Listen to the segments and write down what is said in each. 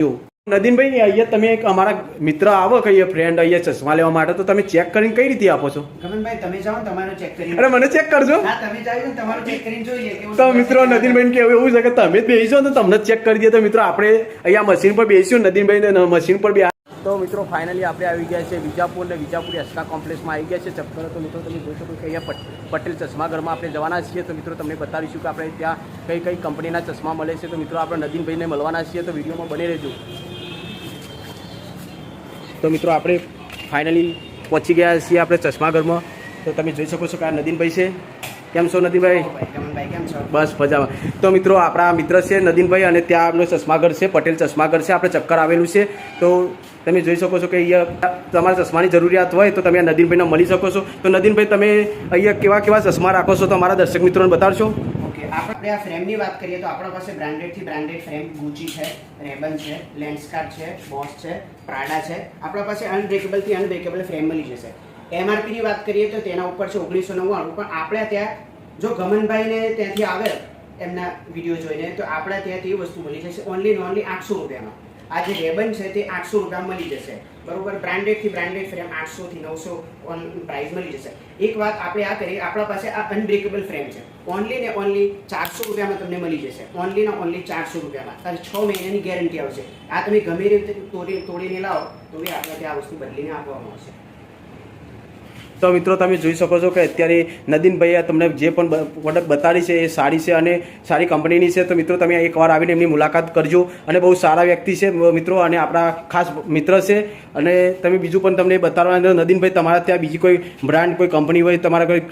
નદીનભાઈ અહીંયા તમે એક અમારા મિત્ર આવો કહીએ ફ્રેન્ડ અહીંયા ચશ્મા લેવા માટે તો તમે ચેક કરીને કઈ રીતે આપો છો? ગમનભાઈ તમે જાઓ ચેક કરીને. અરે મને ચેક કરજો. તમે જાઓ ને ચેક કરીને જોઈએ કેવું તો મિત્રો નદીનભાઈ કેવું એવું છે કે તમે જ બેસીશો તો તમને ચેક કરી દઈએ. તો મિત્રો આપણે અહીંયા મશીન પર બેસીશું નદીનભાઈ મશીન પર બે તો મિત્રો ફાઇનલી આપણે આવી ગયા છે વિજાપુર ને વિજાપુર એસકા કોમ્પ્લેક્સમાં આવી ગયા છે ચક્કર તો મિત્રો તમે જોઈ શકો કે અહીંયા પટ- પટેલ ચશ્માઘરમાં આપણે જવાના છીએ. તો મિત્રો, તમને બતાવીશું કે આપણે ત્યાં કઈ કઈ કંપનીના ચશ્મા મળે છે. તો મિત્રો, આપણે નદીનભાઈને મળવાના છીએ. તો વિડીયોમાં બની રહેજો. તો મિત્રો, આપણે ફાઇનલી પહોંચી ગયા છીએ આપણે ચશ્માઘરમાં. તો તમે જોઈ શકો છો કે આ નદીનભાઈ છે. કેમ છો નદીનભાઈ બસ મજામાં. તો મિત્રો આપણા મિત્ર છે નદીનભાઈ અને ત્યાં એમનો ચશ્માઘર છે પટેલ ચશ્માઘર છે. આપણે ચક્કર આવેલું છે. તો તમે જોઈ શકો છો કે અહીંયા તમારા ચશ્માની જરૂરિયાત હોય તો તમે આ નદીનભાઈને મળી શકો છો. તો નદીનભાઈ તમે અહીંયા કેવા કેવા ચશ્મા રાખો છો તો અમારા દર્શક મિત્રોને બતાડશો. ઓકે આપણે આ ફ્રેમની વાત કરીએ તો આપણા પાસે બ્રાન્ડેડથી બ્રાન્ડેડ ફ્રેમ ગુચી છે રેબન છે લેન્સકાર્ટ છે બોસ છે પ્રાડા છે. આપણા પાસે અનબ્રેકેબલથી અનબ્રેકેબલ ફ્રેમ મળી જશે. એમઆરપી ની વાત કરીએ તો તેના ઉપર છે ઓગણીસો નવ્વાણું. પણ આપણે ત્યાં જો ગમનભાઈને ત્યાંથી આવે એમના વીડિયો જોઈને, તો આપણે ત્યાંથી એ વસ્તુ મળી જશે ઓનલી ને ઓનલી આઠસો રૂપિયામાં. આ જે રેબન છે તે આઠસો રૂપિયામાં મળી જશે. બરોબર? બ્રાન્ડેડથી બ્રાન્ડેડ ફ્રેમ આઠસો થી નવસો ઓન પ્રાઇસ મળી જશે. એક વાત આપણે આ કરીએ, આપણા પાસે આ અનબ્રેકેબલ ફ્રેમ છે. ઓનલી ને ઓનલી ચારસો રૂપિયામાં તમને મળી જશે. ઓનલી ને ઓનલી ચારસો રૂપિયામાં. અને છ મહિનાની ગેરંટી આવશે. આ તમે ગમે રીતે તોડી તોડીને લાવો, તો બી આપણે ત્યાં આ વસ્તુ બદલીને આપવામાં આવશે. તો મિત્રો તમે જોઈ શકો છો કે અત્યારે નદીનભાઈએ તમને જે પણ પ્રોડક્ટ બતાડી છે એ સારી છે અને સારી કંપનીની છે. તો મિત્રો તમે એકવાર આવીને એમની મુલાકાત કરજો અને બહુ સારા વ્યક્તિ છે મિત્રો અને આપણા ખાસ મિત્ર છે. અને તમે બીજું પણ તમને બતાવવાના નદીનભાઈ તમારા ત્યાં બીજી કોઈ બ્રાન્ડ કોઈ કંપની હોય, તમારા કોઈ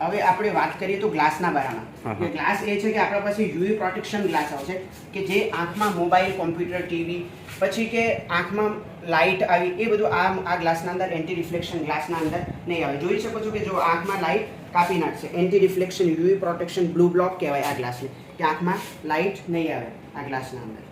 હવે આપણે વાત કરીએ તો ગ્લાસના બારામાં. કે ગ્લાસ એ છે કે આપણા પાસે યુવી પ્રોટેક્શન ગ્લાસ આવશે કે જે આંખમાં મોબાઈલ કોમ્પ્યુટર ટીવી પછી કે આંખમાં લાઇટ આવી એ બધું આ આ ગ્લાસના અંદર એન્ટી રિફ્લેક્શન ગ્લાસના અંદર નહીં આવે. જોઈ શકો છો કે જો આંખમાં લાઇટ કાપી નાખશે anti reflection UV protection blue block કહેવાય આ ગ્લાસને કે આંખમાં લાઇટ નહીં આવે આ ગ્લાસના અંદર.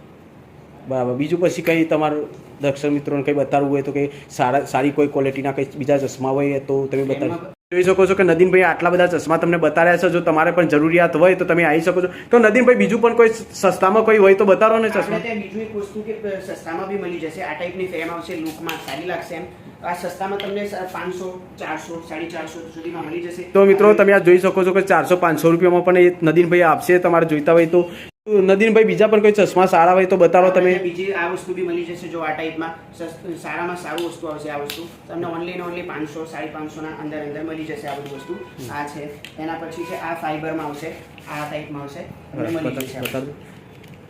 બરાબર. બીજું પછી કંઈ તમારું દર્શક મિત્રોને કંઈ બતાવવું હોય તો કંઈ સારા સારી કોઈ ક્વોલિટીના કંઈ બીજા ચશ્મા હોય તો તમે બતાવી જોઈ શકો છો કે નદીનભાઈ આટલા બધા ચશ્મા તમને બતાવ્યા છે. જો તમારે પણ જરૂરિયાત હોય તો તમે આવી શકો છો. તો નદીનભાઈ બીજું પણ કોઈ સસ્તામાં કોઈ હોય તો બતાવો ને ચશ્મા. બીજું એક વસ્તુ કે સસ્તામાં બી મળી જશે. આ ટાઈપની ફેમ આવશે લુકમાં સારી લાગશે એમ. આ સસ્તામાં તમને પાંચસો ચારસો સાડી ચારસો સુધીમાં મળી જશે. તો મિત્રો તમે આ જોઈ શકો છો કે ચારસો પાંચસો રૂપિયામાં પણ એ નદીનભાઈ આપશે તમારે જોઈતા હોય તો. નદીનભાઈ બીજા પણ કોઈ ચશ્મા સારા હોય તો બતાવો તમે. બીજી આ વસ્તુ બી મળી જશે જો આ ટાઈપમાં. સારામાં સારું વસ્તુ આવશે આ વસ્તુ. તમને ઓનલી ને ઓનલી પાંચસો સાડી પાંચસોના અંદર અંદર મળી જશે આ બધી વસ્તુ. આ છે. એના પછી છે આ ફાઈબરમાં આવશે. આ ટાઈપમાં આવશે. મળી જશે.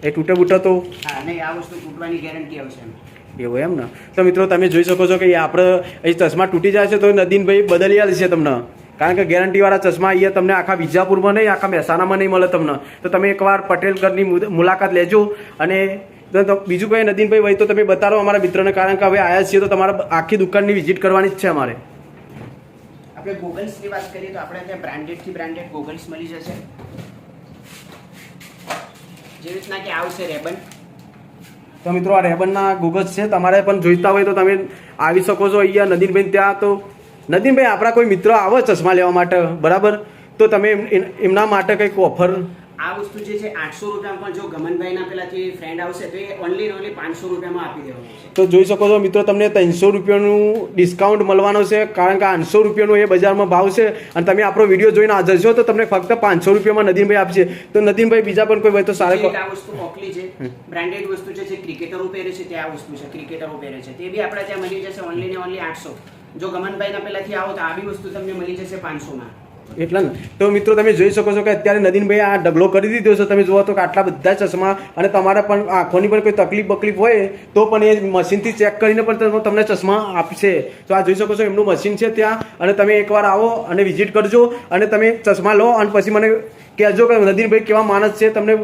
એ તૂટે બૂટે તો? હા નહીં આ વસ્તુ તૂટવાની ગેરંટી આવશે એમ. એવું એમ ને? તો મિત્રો તમે જોઈ શકો છો કે આપણે એ ચશ્મા તૂટી જાય છે તો નદીનભાઈ બદલી આલશે તમને. કારણ કે ગેરંટીવાળા ચશ્મા અહીંયા તમને આખા વિજાપુરમાં નહીં આખા મહેસાણામાં નહીં મળે તમને. તો તમે એકવાર પટેલ ઘરની મુલાકાત લેજો અને બીજું કંઈ નદીનભાઈ હોય તો તમે બતાવો અમારા મિત્રને કારણ કે હવે આવ્યા છીએ તો તમારા આખી દુકાનની વિઝિટ કરવાની જ છે અમારે. આપણે ગોગલ્સની વાત કરીએ તો આપણે ત્યાં બ્રાન્ડેડથી બ્રાન્ડેડ ગોગલ્સ મળી જશે. જેવી રીતના કે આવશે રેબન. તો મિત્રો આ રેબનના ગૂગલ્સ છે તમારે પણ જોઈતા હોય તો તમે આવી શકો છો અહીંયા. નદીનભાઈ ત્યાં તો નદીનભાઈ આપણા કોઈ મિત્ર આવે ચશ્મા લેવા માટે? બરાબર? તો તમે એમ- એમ- એમના માટે કંઈક ઓફર આ વસ્તુ જે છે આઠસો રૂપિયામાં પણ જો ગમનભાઈના પેલાથી ફ્રેન્ડ આવશે તો એ ઓનલી ઓનલી પાંચસો રૂપિયામાં આપી દેવાનું તો જોઈ શકો છો મિત્રો તમને ત્રણસો રૂપિયાનું ડિસ્કાઉન્ટ મળવાનો છે કારણ કે આઠસો રૂપિયાનો એ બજારમાં ભાવ છે. અને તમે આપણો વીડિયો જોઈને હાજર છો તો તમને ફક્ત પાંચસો રૂપિયામાં નદીનભાઈ આપશે. તો નદીનભાઈ બીજા પણ કોઈ હોય તો સારા આ વસ્તુ ઓકલી છે બ્રાન્ડેડ વસ્તુ છે જે ક્રિકેટરો પહેરે છે તે આ વસ્તુ છે ક્રિકેટરો પહેરે છે. તે બી આપણા ત્યાં મળી જશે ઓનલી ને ઓનલી આઠસો. જો ગમનભાઈના પેલાથી આવો તો આવી વસ્તુ તમને મળી જશે પાંચસોમાં. એટલા ને. તો મિત્રો તમે જોઈ શકો છો કે અત્યારે નદીનભાઈ આ ડબલો કરી દીધો છે. તમે જુઓ તો કે આટલા બધા ચશ્મા અને તમારા પણ આંખોની પણ કોઈ તકલીફ બકલીફ હોય તો પણ એ મશીનથી ચેક કરીને પણ તમને- ચશ્મા આપશે. તો આ જોઈ શકો છો એમનું મશીન છે ત્યાં. અને તમે એકવાર આવો અને વિઝિટ કરજો અને તમે ચશ્મા લો અને પછી મને કહેજો કે નદીનભાઈ કેવા માણસ છે. તમને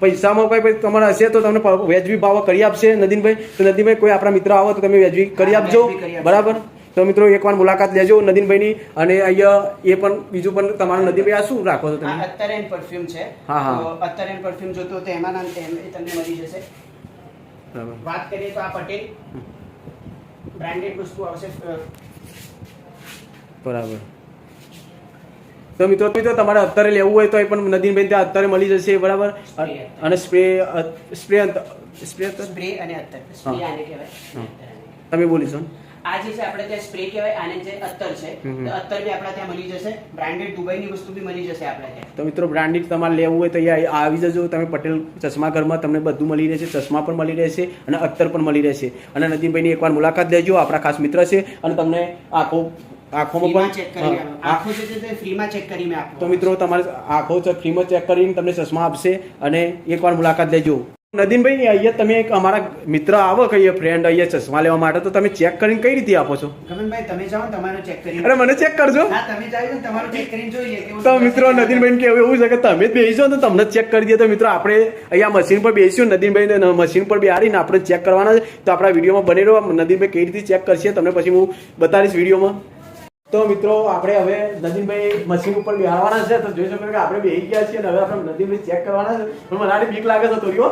પૈસામાં કોઈ તમારા હશે તો તમને વેજબી ભાવ કરી આપશે નદીનભાઈ. તો નદીનભાઈ કોઈ આપણા મિત્ર આવો તો તમે વ્યાજબી કરી આપજો. બરાબર? તો મિત્રો એકવાર મુલાકાત લેજો નદીનભાઈની અને અહીંયા એ પણ બીજું પણ તમારું નદીનભાઈ આ શું રાખો છો તમે? તમે અત્તરેન પરફ્યુમ છે. હા, હા. અત્યારે અત્તરેન પરફ્યુમ જોતો તો એમાં નામ એમ- તમને મળી જશે. બરાબર. વાત કરીએ તો આ પટેલ. બ્રાન્ડેડ વસ્તુ આવશે. બરાબર. તો મિત્રો મિત્રો તમારે અત્યારે લેવું હોય તો એ પણ નદીનભાઈ ત્યાં અત્યારે મળી જશે બરાબર? અને સ્પ્રે સ્પ્રે સ્પ્રે સ્પ્રે અને અત્તર. તમે બોલીશો આ જે છે આપણે ત્યાં સ્પ્રે કહેવાય આને જે અત્તર છે. અત્તર બી આપણા ત્યાં મળી જશે. બ્રાન્ડેડ દુબઈની વસ્તુ બી મળી જશે આપણે ત્યાં. તો મિત્રો બ્રાન્ડેડ તમારે લેવું હોય તો અહીંયા આવી જજો. તમે પટેલ ચશ્મા ઘરમાં તમને બધું મળી રહેશે. ચશ્મા પણ મળી રહેશે અને અત્તર પણ મળી રહેશે. અને નદીનભાઈની એકવાર મુલાકાત લેજો. આપણા ખાસ મિત્ર છે અને તમને આખો આંખોમાં પણ આંખો છે તે ફ્રીમાં ચેક કરીને આપો. તો મિત્રો તમારે આંખો ફ્રીમાં ચેક કરીને તમને ચશ્મા આપશે અને એકવાર મુલાકાત લેજો. નદીનભાઈ અહીંયા તમે એક અમારા મિત્ર આવો કે ફ્રેન્ડ અહીંયા ચશ્મા લેવા માટે તો તમે ચેક કરીને કઈ રીતે આપો છો? ગમનભાઈ તમે જાઓ તમારો ચેક કરીને. અરે મને ચેક કરજો. હા તમે જાઓ તમારો ચેક કરીને જોઈએ તો મિત્રો નદીનભાઈ કે એવું છે કે તમે જ બેસો ને તો તમને ચેક કરી દે તો મિત્રો આપણે અહીંયા મશીન પર બેસ્યું નદીનભાઈ મશીન પર બેહાડીને આપણે ચેક કરવાના છે. તો આપણા વિડીયોમાં બની રહો નદીનભાઈ કઈ રીતે ચેક કરશે તમને પછી હું બતાવીશ વિડીયોમાં. તો મિત્રો આપણે હવે નદીનભાઈ મશીન ઉપર બેહાડવાના છે. તો જોઈ શકો કે આપણે બેસી ગયા છીએ અને હવે આપણે નદીનભાઈ ચેક કરવાના છે. પણ મને બીક લાગે છે થોડી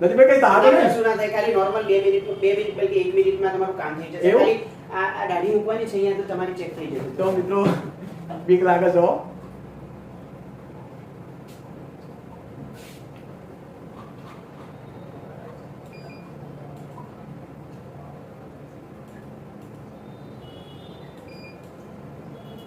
હો નદીનભાઈ કઈ ને કશું ના થાય ખાલી નોર્મલ 2 મિનિટ 2 મિનિટ બલકે એક મિનિટમાં તમારું કામ થઈ જશે. ખાલી આ આ દાઢી મૂકવાની છે અહીંયા તો તમારી ચેક થઈ જશે. તો મિત્રો બીક લાગે છો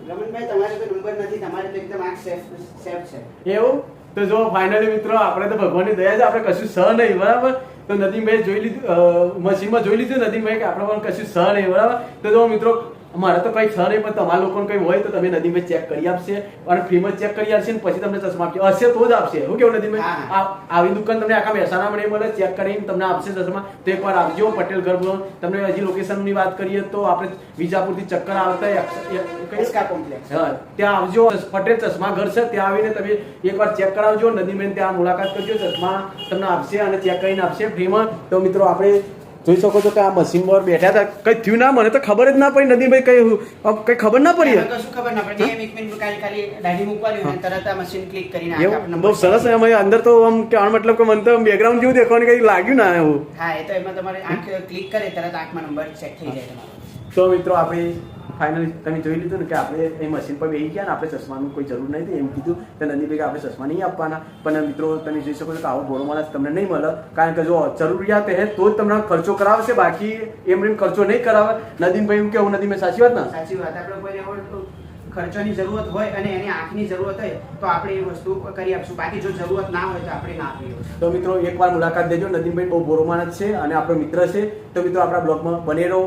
રમણભાઈ તમારે તો નંબર નથી તમારે તો એકદમ આ સેફ સેફ છે. એવું? તો જો ફાઇનલી મિત્રો, આપણે તો ભગવાનની દયા છે, આપણે કશું સહ નહીં, બરાબર? તો નદીમભાઈ જોઈ લીધું મશીનમાં જોઈ લીધું નદીમભાઈ કે આપણે પણ કશું સહ નહીં, બરાબર? તો જો મિત્રો મારે તો કંઈ નહીં પણ તમારા લોકોને કંઈ હોય તો તમે નદીમાં ચેક કરી આપશે અને ફ્રીમાં ચેક કરી આપશે ને પછી તમને ચશ્મા આપશે. હશે તો જ આપશે. શું કેવું નદી હા. આ- આવી દુકાન તમને આખા મહેસાણામાં નહીં મળે. ચેક કરીને તમને આપશે ચશ્મા. તો એકવાર આવજો પટેલ ઘર તમને હજી લોકેશનની વાત કરીએ તો આપણે વિજાપુરથી ચક્કર આવતા એક- એક- કોમ્પ્લેક્સ હા, ત્યાં આવજો. પટેલ ચશ્મા ઘર છે. ત્યાં આવીને તમે એકવાર ચેક કરાવજો. નદીમાં ત્યાં મુલાકાત કરજો. ચશ્મા તમને આપશે અને ચેક કરીને આપશે. ફ્રીમાં તો મિત્રો આપણે જોઈ શકો છો કે આ મશીન પર બેઠા હતા. કઈ થયું ના મને તો ખબર જ ના પડી. નદીભાઈ કઈ કઈ ખબર ના પડી કશું ખબર ના પડે. એમ એક મિનિટ ખાલી ખાલી દાઢી મૂકવાની તરત આ મશીન ક્લિક કરીને આ બહુ સરસ એમ અંદર તો આમ કહેવાનો મતલબ કે મને તો બેકગ્રાઉન્ડ જેવું દેખવાનું કઈ લાગ્યું ના એવું. હા એ તો એમાં તમારે આંખ ક્લિક કરે તરત આંખમાં નંબર ચેક થઈ જાય તમારો. તો મિત્રો આપણે ફાઇનલી તમે જોઈ લીધું ને કે આપણે એ મશીન પર બેસી ગયા ને આપણે ચશ્માનું કોઈ જરૂર નહીં એમ કીધું તો નંદીભાઈ આપણે ચશ્મા નહીં આપવાના. પણ મિત્રો તમે જોઈ શકો છો કે આવો ભોળો માણસ તમને નહીં મળે. કારણ કે જો જરૂરિયાત હે તો જ તમને ખર્ચો કરાવશે બાકી એમ એમ ખર્ચો નહીં કરાવે. નદીનભાઈ એવું કેવું? નદીમાં સાચી વાત ને? સાચી વાત. આપણે કોઈને ખર્ચોની જરૂરત હોય અને એની આંખની જરૂરત હોય તો આપણે એ વસ્તુ કરી આપશું. બાકી જો જરૂરત ના હોય તો આપણે ના આપીએ તો મિત્રો એકવાર મુલાકાત દેજો. નદીનભાઈ બહુ બોરો માણસ છે અને આપણો મિત્ર છે. તો મિત્રો આપણા બ્લોગમાં બને રહો.